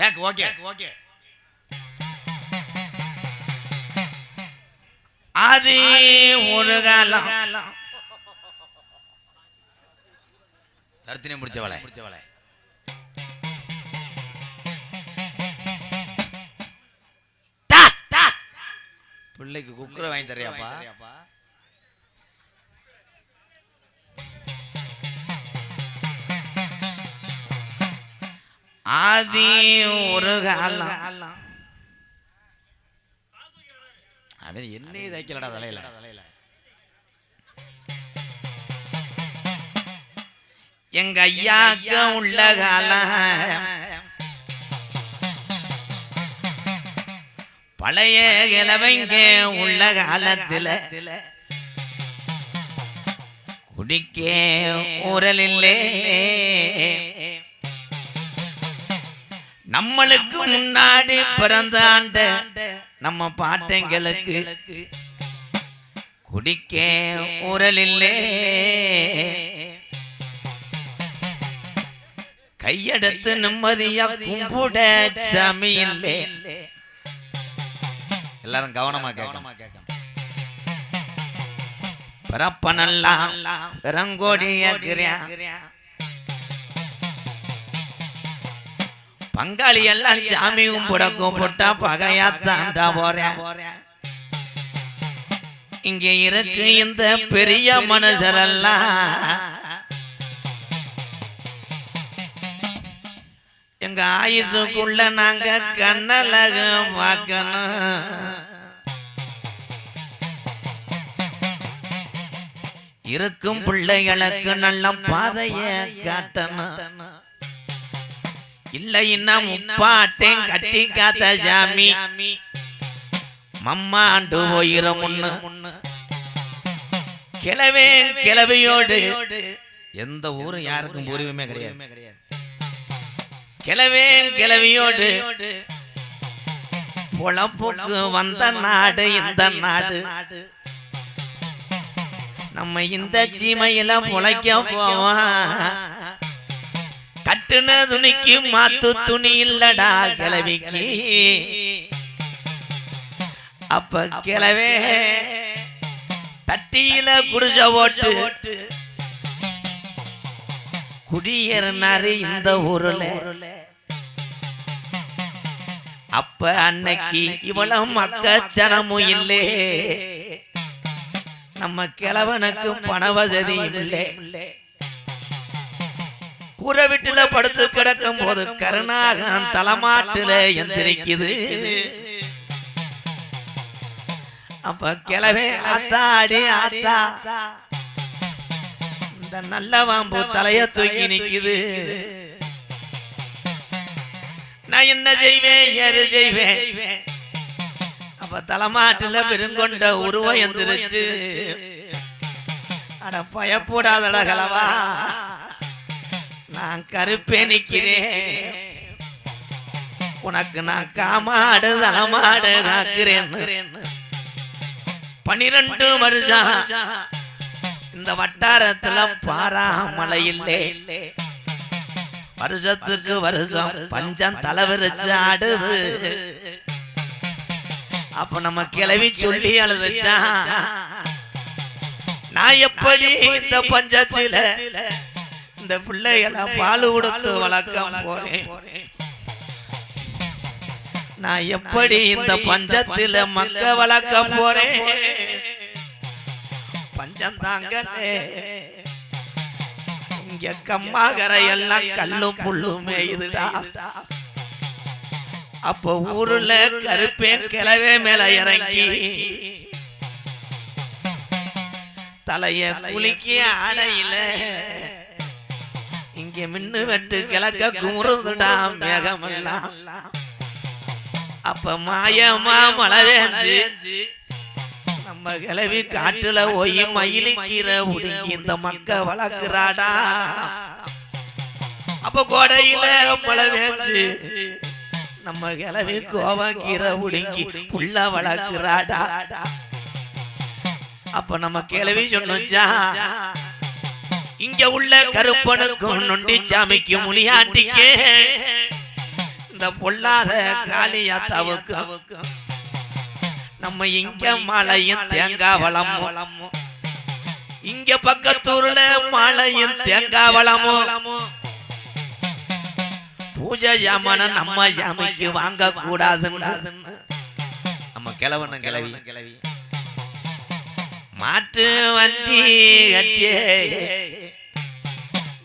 Back okay okay அது ஒரு காலம். தருத்தினே முடிச்சவளை. முடிச்சவளை. தா, தா. பிள்ளைக்கு குக்கரை வாங்கி தரியாப்பா ஆதி ஒரு காலம் அவன் என்னையே தைக்கலடா தலையில. தலையில. எங்க ஐயாக்க உள்ள காலம். பழைய இளவைங்க உள்ள காலத்துல. குடிக்க ஊரலில்லே. நம்மளுக்கு முன்னாடி பிறந்த ஆண்ட நம்ம பாட்டைங்களுக்கு குடிக்க ஊரலில்லே. கையெடுத்து நிம்மதியா கும்பிட சாமி இல்லே எல்லாரும் கவனமா கேட்கணும் பிறப்பனெல்லாம் பிறங்கோடிய பங்காளி எல்லாம் சாமி கும்பிட கூப்பிட்டா பகையாத்தாண்டா போறேன். இங்க இருக்கு இந்த பெரிய மனுஷரெல்லாம். எங்க ஆயுசுக்குள்ள நாங்க கண்ணலகம் பார்க்கணும். இருக்கும் பிள்ளைகளுக்கு நல்ல பாதைய காட்டணும். இல்லைன்னா முப்பாட்டையும் கட்டி காத்த சாமி. மம்மாண்டு போயிரும் முன்னு கிளவே கிளவையோடு. எந்த ஊரும் யாருக்கும் பூர்வமே கிடையாது. கிளவே கிளவியோடு. பொழப்புக்கு வந்த நாடு இந்த நாடு. நம்ம இந்த சீமையில முளைக்க போவான் கட்டுன துணிக்கு மாத்து துணி இல்லடா கிளவிக்கு அப்ப கிளவே தட்டியில குடிச ஓட்டு. குடியேறினாரு இந்த ஊர்ல. அப்ப அன்னைக்கு இவ்வளவு மக்கச்சனமும் இல்லே. நம்ம கிழவனுக்கு பண வசதி இல்லை. கூரை வீட்டுல படுத்து கிடக்கும் போது கருணாகன் தலைமாட்டுல எந்திரிக்குது. அப்ப கிளவே அத்தாடி அத்தா. இந்த நல்ல வாம்பு தலைய தூக்கி நிக்குது. நான் என்ன செய்வேன்? ஏறு செய்வேன். அப்ப தலைமாட்டுல பெருங்கொண்ட உருவம் எந்திரிச்சு. அட பயப்படாதட கலவா. நான் கருப்பே நிக்கிறேன் உனக்கு நான் காமாடு தலைமாடு காக்கிறேன் பனிரெண்டு வருஷம் இந்த வட்டாரத்துல பாராமலை இல்லே வருஷத்துக்கு வருஷம் பஞ்சம் தலைவிரிச்சு ஆடுது. அப்ப நம்ம கிளவி சொல்லி அழுதுச்சா? நான் எப்படி இந்த பஞ்சத்தில இந்த பிள்ளைகளை பால் கொடுத்து வளர்க்க போறேன். நான் எப்படி இந்த பஞ்சத்தில மக்க வளர்க்க போறேன்? பஞ்சம் தாங்க இங்க கம்மாகரை எல்லாம் கல்லும் புல்லுமே இதுடா. அப்ப ஊருல கருப்பேன் கிளவே மேல இறங்கி தலைய குளிக்க ஆடையில இங்க மின்னு வெட்டு கிழக்க குமுறுதுடா மேகமெல்லாம். அப்ப மாயமா மழை நம்ம கிளவி காட்டுல போய் மயிலி உடுங்கி இந்த மக்க வளர்க்குறாடா. அப்ப கோடையில மழை நம்ம கிளவி கோவக்கீரை உடுங்கி புள்ள வளர்க்கிறாடா. அப்ப நம்ம கிளவி சொன்னா இங்க உள்ள கருப்பனுக்கும் நொண்டி சாமிக்கும் முனியாண்டிக்கு. இந்த பொல்லாத காளியாத்தாவுக்கு நம்ம இங்க மலையும் தேங்காய் வளமும். இங்க பக்கத்தூர்ல மலையும் தேங்காய் வளமும். பூஜை ஜாமான நம்ம ஜாமிக்கு வாங்க கூடாதுன்னு நம்ம கிளவனும் கிளவி கிளவி மாட்டு வண்டி கட்டியே.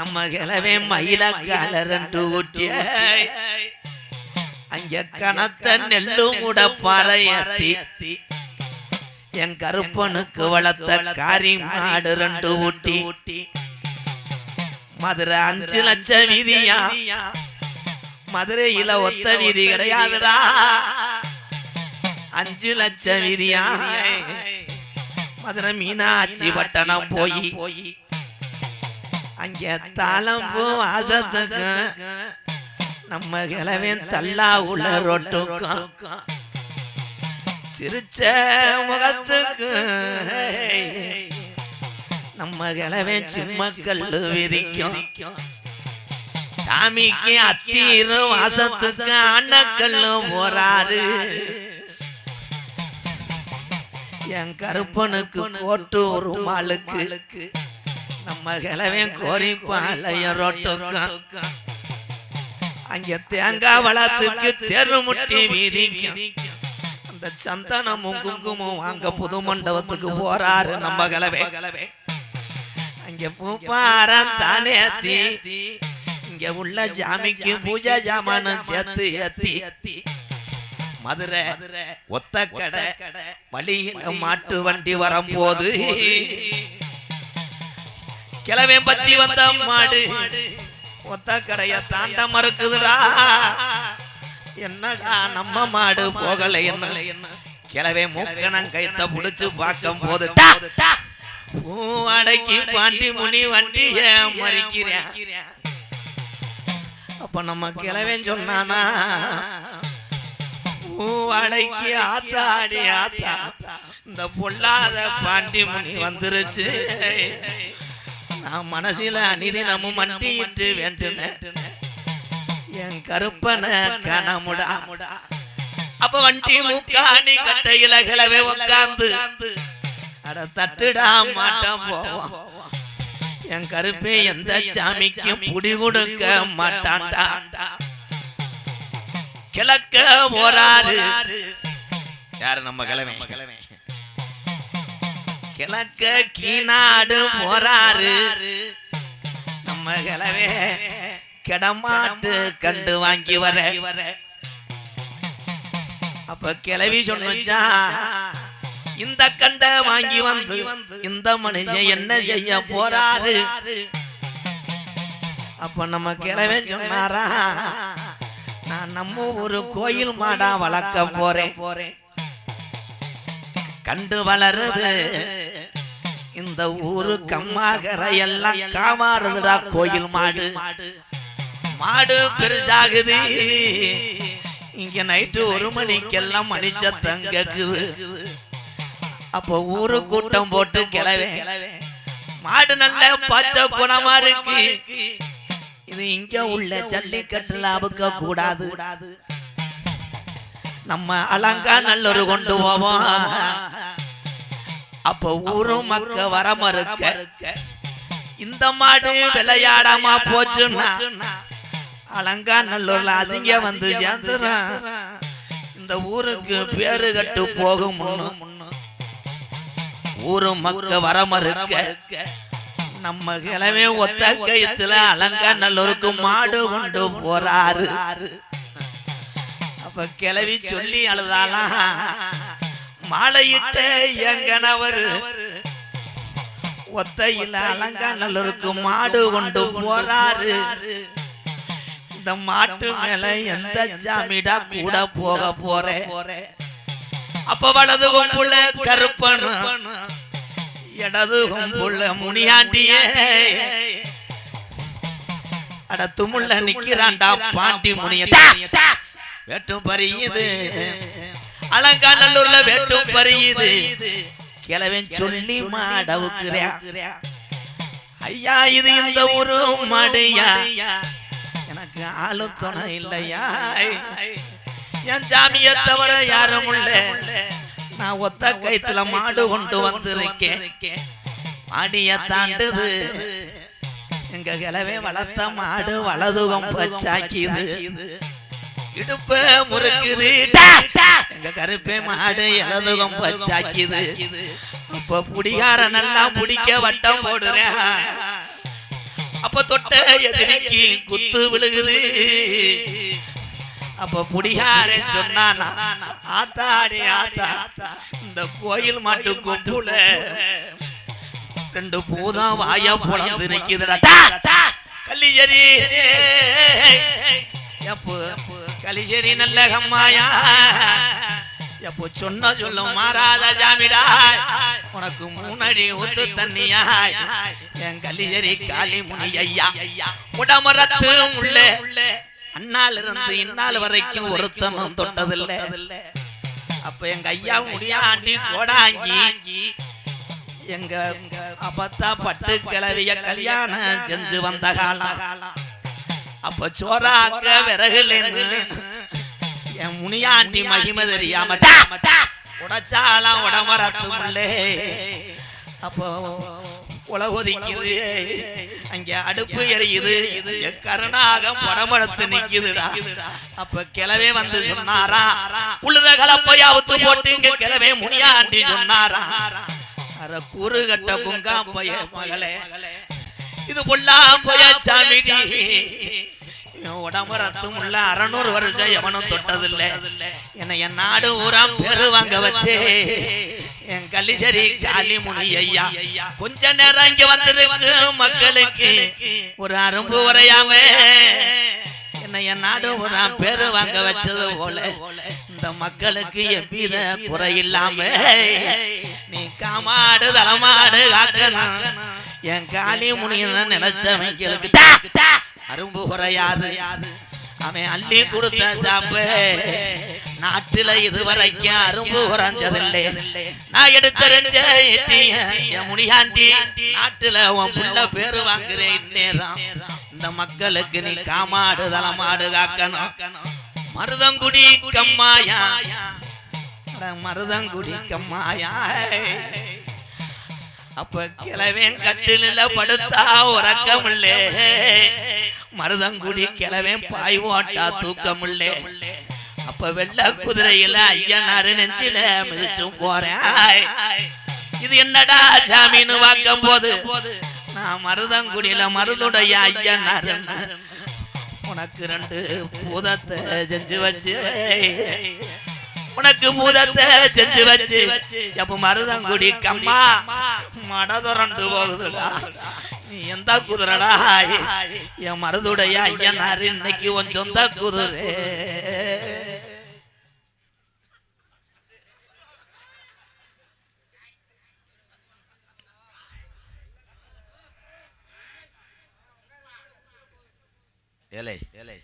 நம்ம கிளவே மயிலக்கால ரெண்டு ஊட்டிய அங்க கணத்த நெல்லும் கூட பறையத்தி. என் கருப்பனுக்கு வளர்த்த காரி மாடு ரெண்டு ஊட்டி. மதுரை அஞ்சு லட்சம் வீதியா? மதுரையில ஒத்த வீதி கிடையாதுடா. அஞ்சு லட்சம் வீதியா? மதுரை மீனாட்சி பட்டணம் போய். அங்கே தாளம்பூ வாசத்துக்கு நம்ம கிழவே தள்ளா உள்ள ரொட்டுக்கும். சிரிச்ச முகத்துக்கு நம்ம கிழவே சிம்மக்கல்லு விதிக்கும் சாமிக்கு அத்தீரும் வாசத்துக்கு அண்ணக்கல்லும் போறாரு. என் கருப்பனுக்கு கோட்டு ஒரு மாளுக்கு நம்ம கிழவே கோரி பாளைய ரொட்டுக்கும் அங்க தேங்காய் வளத்துக்கு தெருமுட்டி வீதிக்கும் அந்த சந்தனமும் குங்குமம் அங்க புது மண்டபத்துக்கு போறாரு நம்ம கிழவே அங்க பூப்பாரம் தானே ஏத்தி இங்க உள்ள ஜாமிக்கு பூஜை ஜாமானும் சேர்த்து ஏத்தி. மதுரை ஒத்த கடை வழியில மாட்டு வண்டி வரும்போது கிளவே பத்தி வந்த மாடு. ஒத்த கரைய தாண்ட மறுக்குதுடா. என்னடா நம்ம மாடு போகல என்ன? கிளவே மூக்கணம் கைத்த புடிச்சு பார்க்கும் போது பூவாடைக்கு பாண்டி முனி வண்டிய மறிக்கிறேன். அப்ப நம்ம கிளவேன் சொன்னானா பூவாடைக்கு ஆத்தாடி ஆத்தா இந்த பொல்லாத பாண்டி முனி வந்துருச்சு. நான் மனசில அனிதினமும் மண்டியிட்டு வேண்டுனேன் என் கருப்பன கனமுடா. அப்ப வண்டி முக்காணி கட்டையில கிளவே உட்கார்ந்து. அட தட்டுடா மாட்டம் போவோம் என் கருப்பே எந்த சாமிக்கும் புடி கொடுக்க மாட்டான்டா. கிழக்க போறாரு யாரு நம்ம கிழமை? கிழமை. கிழக்க கீநாடு போறாரு. நம்ம கிழவே கிடமாட்டு கண்டு வாங்கி வர. அப்ப கிளவி சொன்னா இந்த கண்ட வாங்கி வந்து இந்த மனுஷன் என்ன செய்ய போறாரு? அப்ப நம்ம கிழவே சொன்னாரா? நான் நம்ம ஒரு கோயில் மாடா வளர்க்க போறேன் போறேன். கண்டு வளருது. இந்த ஊரு கம்மாகர எல்லாம் காமாறுதுடா கோயில் மாடு. மாடு பெருசாகுது. இங்க நைட்டு ஒரு மணிக்கெல்லாம் மணிச்ச தங்கக்குது. அப்போ ஊரு கூட்டம் போட்டு கிளவே மாடு நல்ல பச்சை குணமா இருக்கு. இது இங்க உள்ள ஜல்லிக்கட்டுல அவுக்க கூடாது. நம்ம அலங்கா நல்லொரு கொண்டு போவோம். அப்ப ஊரு மக்க வர மறுக்க இந்த மாடு விளையாடாம போச்சுன்னா அலங்கா நல்லூர்ல அசிங்க வந்து சேர்ந்துறான் இந்த ஊருக்கு பேரு கட்டு போகும் முன்னும் ஊரு மக்க வர மறுக்க நம்ம கிழமை ஒத்த கயத்துல அலங்கா நல்லூருக்கு மாடு கொண்டு போறாரு. அப்ப கிளவி சொல்லி அழுதாலாம் மாலையிட்ட என் கணவர் ஒத்தையில அலங்கா நல்லூருக்கு மாடு கொண்டு போறாரு. இந்த மாட்டு மேல எந்த ஜாமிடா கூட போக போறேன் அப்ப வலது கொம்புள்ள கருப்பன் இடது கொம்புள்ள முனியாண்டியே. அட துமுள்ள நிக்கிறான்டா பாண்டி முனிய வெட்டும் பறியுது அலங்காநல்லூர்ல வெட்டும் பறியுது கிழவன் சொல்லி மாடவுக்குறேன். ஐயா இது இந்த ஊரு மாடையா எனக்கு ஆளும் துணை இல்லையா என் ஜாமியை தவிர யாரும் இல்ல. நான் ஒத்த கைத்துல மாடு கொண்டு வந்திருக்கேன். மாடிய தாண்டுது. எங்க கிளவே வளர்த்த மாடு வலதுகம் பச்சாக்கிது. இடுப்ப முறுக்குது. இந்த கருப்பே மாடு இடதுகம் பச்சாக்கிது அப்ப புடிகார நல்லா புடிக்க வட்டம் போடுறேன் அப்ப தொட்ட எதிரிக்கு குத்து விழுகுது அப்ப புடிகாரே சொன்னானா ஆத்தாடி ஆத்தா இந்த கோயில் மாட்டு கொம்புல ரெண்டு பூதம் வாய புலந்து நிக்குதுடா கல்லிஜரி டா. எப்போ கலிச்சேரி நல்ல கம்மாயா எப்போ சொன்ன சொல்லும் மாறாத ஜாமிடா உனக்கு மூணடி ஒத்து தண்ணியா என் கலிச்சேரி காளி முனி ஐயா உடமரத்து உள்ளே. அண்ணால இருந்து இந்நாள் வரைக்கும் ஒருத்தனும் தொட்டதில்லை. அப்ப எங்க ஐயா முடியாண்டி கோடாங்கி எங்க அப்பத்தா பட்டு கிளவிய கல்யாணம் செஞ்சு வந்த காலம். அப்ப சோறாக்க விறகுல என் முனியாண்டி மகிமை தெரியாம உடைச்சாலாம் உடமரத்து முள்ளே அப்போ உலகொதிக்குது. அங்க அடுப்பு எரியுது. என் கருணாகம் படமடத்து நிக்குதுடா. அப்ப கிளவே வந்து சொன்னாரா? உழுத கலப்பையா அவுத்து போட்டு இங்க கிளவே முனியாண்டி சொன்னாரா? அர கூறு கட்ட குங்கா பைய மகளே. இது பொல்லா போய இவன் உடம்பு ரத்தம் உள்ள அறநூறு வருஷம் எவனும் தொட்டதில்லை. என்னை என் நாடு ஊரா பெரு வாங்க வச்சே. என் கலிசரி ஜாலி முனி ஐயா கொஞ்ச நேரம் இங்க வந்திருக்கு மக்களுக்கு. ஒரு அரும்பு உரையாம. என்னை என் நாடு ஊரா பெரு வாங்க வச்சது போல. இந்த மக்களுக்கு எவ்வித குறையில்லாம நீ காமாடு தலமாடு காக்கணும். என் காளி முனியன்னு நினைச்சவங்களுக்கு அரும்பு குறையாது அவன் அள்ளி கொடுத்த சாப்பு நாட்டுல இதுவரைக்கும் அரும்பு குறைஞ்சதில்லை நான் எடுத்தறிஞ்ச முனியாண்டி நாட்டுல உன் புள்ள பேரு வாங்குறேன் நேரம் இந்த மக்களுக்கு நீ காமாடு தலமாடு காக்கணும். மருதங்குடி கம்மாயா. மருதங்குடி கம்மாயா. அப்ப கிளவேன் கட்டில படுத்தா இல்லை மருதங்குடி கிழவன் பாய் ஓட்டா தூக்கமில்லே அப்ப வெள்ள குதிரையில ஐயனாரு நெஞ்சில மிதிச்சும் போறேன். இது என்னடா ஜாமீன் வாக்கம் போது நான் மருதங்குடியில மருதுடைய ஐயனாரு. உனக்கு ரெண்டு பூதத்தை செஞ்சு வச்சு. உனக்கு பூதத்தை செஞ்சு வச்சு. எப்ப மருதங்குடி கம்மா. மட துறந்து போகுதுடா. எந்த குதிரடா? என் மருதுடைய ஐயனாரு இன்னைக்கு உன் சொந்த குதிரை. ஏலே ஏலே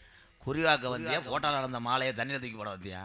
குறிவாக்க வந்தியா? போட்டால நடந்த மாலையை தண்ணியில் தூக்கி போட வந்தியா?